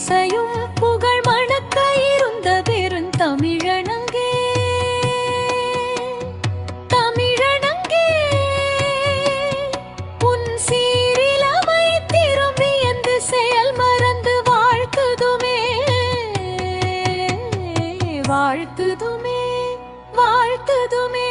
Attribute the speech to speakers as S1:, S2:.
S1: இசையும் புகழ் மணக்க இருந்த பெருந்தமிழனங்கே தமிழனங்கே. உன் சீரிலமை திரும்பி என்று செயல் மறந்து வாழ்த்துதுமே. வாழ்த்துதுமே வாழ்த்துதுமே.